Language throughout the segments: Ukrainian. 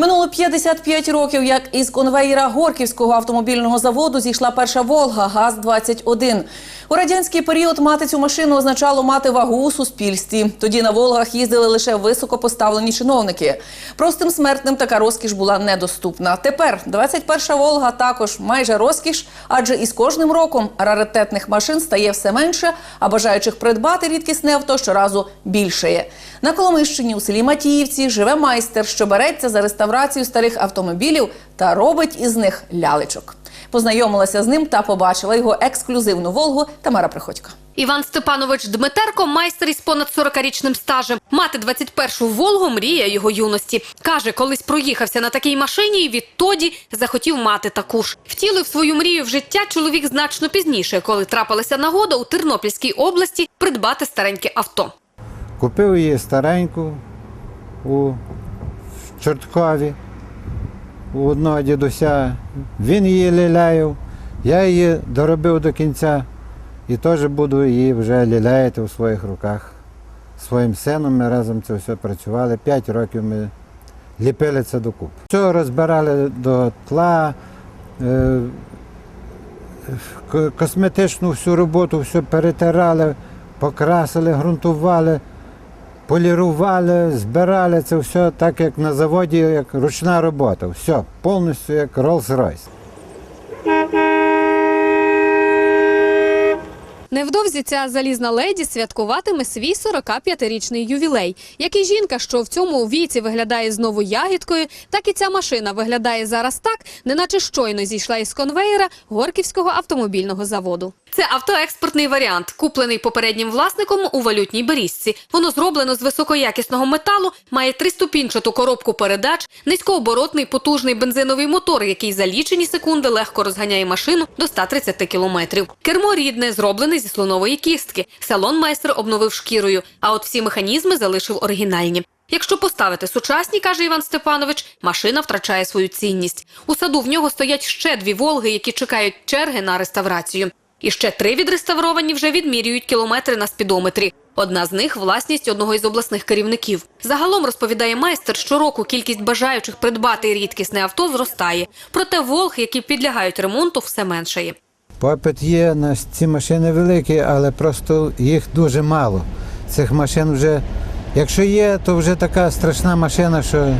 Минуло 55 років, як із конвеєра Горківського автомобільного заводу зійшла перша Волга ГАЗ-21. У радянський період мати цю машину означало мати вагу у суспільстві. Тоді на Волгах їздили лише високопоставлені чиновники. Простим смертним така розкіш була недоступна. Тепер 21 Волга також майже розкіш, адже із кожним роком раритетних машин стає все менше, а бажаючих придбати рідкісне авто щоразу більшає. На Коломищині у селі Матіївці живе майстер, що береться за реставрацію старих автомобілів та робить із них лялечок. Познайомилася з ним та побачила його ексклюзивну Волгу Тамара Приходько. Іван Степанович Дмитерко майстер із понад 40-річним стажем. Мати 21-шу Волгу мрія його юності. Каже, колись проїхався на такій машині і відтоді захотів мати таку ж. Втілив свою мрію в життя чоловік значно пізніше, коли трапилася нагода у Тернопільській області придбати стареньке авто. Купив її стареньку у Чорткові у одного дідуся. Він її ліляєв, я її доробив до кінця і теж буду її вже ліляяти у своїх руках. Своїм сином ми разом це все працювали. П'ять років ми ліпили це докупи. Все розбирали до тла, е, косметичну всю роботу, все перетирали, покрасили, ґрунтували полірували, збирали це все так, як на заводі, як ручна робота. Все, повністю як Rolls-Royce. Невдовзі ця залізна леді святкуватиме свій 45-річний ювілей. Як і жінка, що в цьому віці виглядає знову ягідкою, так і ця машина виглядає зараз так, неначе щойно зійшла із конвеєра Горківського автомобільного заводу. Це автоекспортний варіант, куплений попереднім власником у валютній берізці. Воно зроблено з високоякісного металу, має триступінчату коробку передач, низькооборотний потужний бензиновий мотор, який за лічені секунди легко розганяє машину до 130 кілометрів. Кермо рідне, зроблене зі слонової кістки. Салон майстер обновив шкірою, а от всі механізми залишив оригінальні. Якщо поставити сучасні, каже Іван Степанович, машина втрачає свою цінність. У саду в нього стоять ще дві Волги, які чекають черги на реставрацію. І ще три відреставровані вже відмірюють кілометри на спідометрі. Одна з них власність одного із обласних керівників. Загалом розповідає майстер, щороку кількість бажаючих придбати рідкісне авто зростає. Проте Волг, які підлягають ремонту, все меншає. Попит є на ці машини великі, але просто їх дуже мало. Цих машин вже, якщо є, то вже така страшна машина, що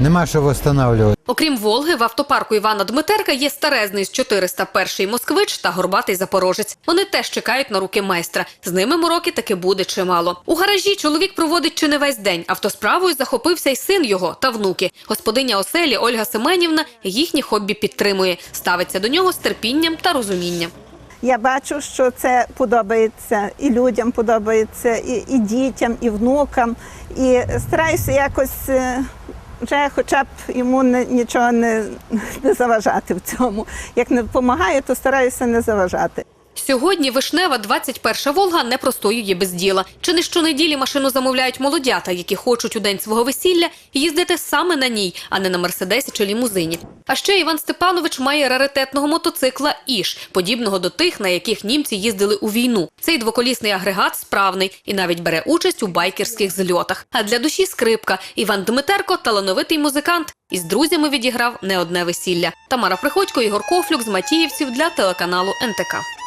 нема що встановлювати. Окрім Волги, в автопарку Івана Дмитерка є старезний з 401 москвич та горбатий запорожець. Вони теж чекають на руки майстра. З ними мороки таки буде чимало. У гаражі чоловік проводить чи не весь день. Автосправою захопився й син його та внуки. Господиня оселі Ольга Семенівна їхні хобі підтримує, ставиться до нього з терпінням та розумінням. Я бачу, що це подобається і людям подобається, і, і дітям, і внукам. І стараюся якось е, вже хоча б йому не, нічого не, не заважати в цьому. Як не допомагає, то стараюся не заважати. Сьогодні вишнева 21 Волга непростою є без діла. Чи не щонеділі машину замовляють молодята, які хочуть у день свого весілля їздити саме на ній, а не на мерседесі чи лімузині. А ще Іван Степанович має раритетного мотоцикла Іш, подібного до тих, на яких німці їздили у війну. Цей двоколісний агрегат справний і навіть бере участь у байкерських зльотах. А для душі скрипка Іван Дмитерко талановитий музикант. Із друзями відіграв не одне весілля. Тамара Приходько, Ігор Кофлюк з Матіївців для телеканалу НТК.